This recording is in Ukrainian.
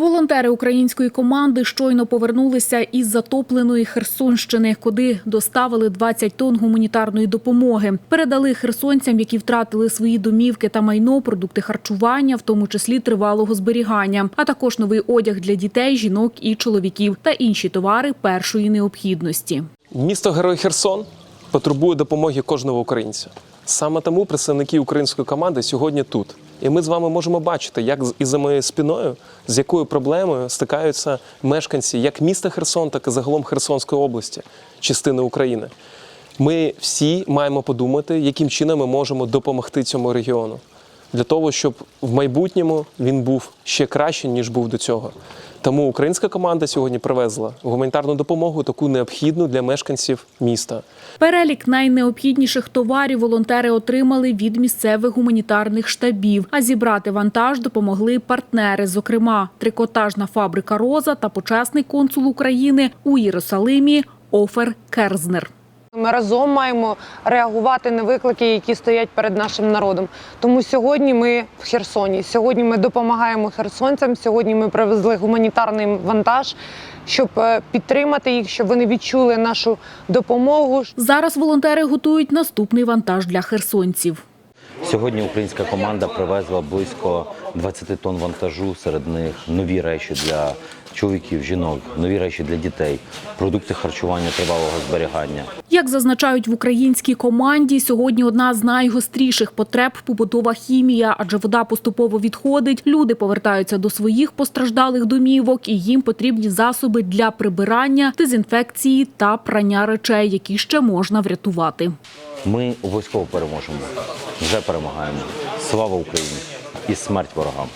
Волонтери української команди щойно повернулися із затопленої Херсонщини, куди доставили 20 тонн гуманітарної допомоги. Передали херсонцям, які втратили свої домівки та майно, продукти харчування, в тому числі тривалого зберігання, а також новий одяг для дітей, жінок і чоловіків та інші товари першої необхідності. Місто Герой Херсон потребує допомоги кожного українця. Саме тому представники української команди сьогодні тут. І ми з вами можемо бачити, як і за моєю спиною, з якою проблемою стикаються мешканці як міста Херсон, так і загалом Херсонської області, частини України. Ми всі маємо подумати, яким чином ми можемо допомогти цьому регіону для того, щоб в майбутньому він був ще краще, ніж був до цього. Тому українська команда сьогодні привезла гуманітарну допомогу, таку необхідну для мешканців міста. Перелік найнеобхідніших товарів волонтери отримали від місцевих гуманітарних штабів. А зібрати вантаж допомогли партнери, зокрема трикотажна фабрика Роза та почесний консул України у Єрусалимі Офер Керзнер. Ми разом маємо реагувати на виклики, які стоять перед нашим народом. Тому сьогодні ми в Херсоні. Сьогодні ми допомагаємо херсонцям. Сьогодні ми привезли гуманітарний вантаж, щоб е, підтримати їх, щоб вони відчули нашу допомогу. Зараз волонтери готують наступний вантаж для херсонців. Сьогодні українська команда привезла близько 20 тонн вантажу. Серед них нові речі для чоловіків, жінок, нові речі для дітей, продукти харчування тривалого зберігання. Як зазначають в українській команді, сьогодні одна з найгостріших потреб побутова хімія, адже вода поступово відходить. Люди повертаються до своїх постраждалих домівок, і їм потрібні засоби для прибирання, дезінфекції та прання речей, які ще можна врятувати. Ми обов'язково переможемо. Вже перемагаємо. Слава Україні і смерть ворогам!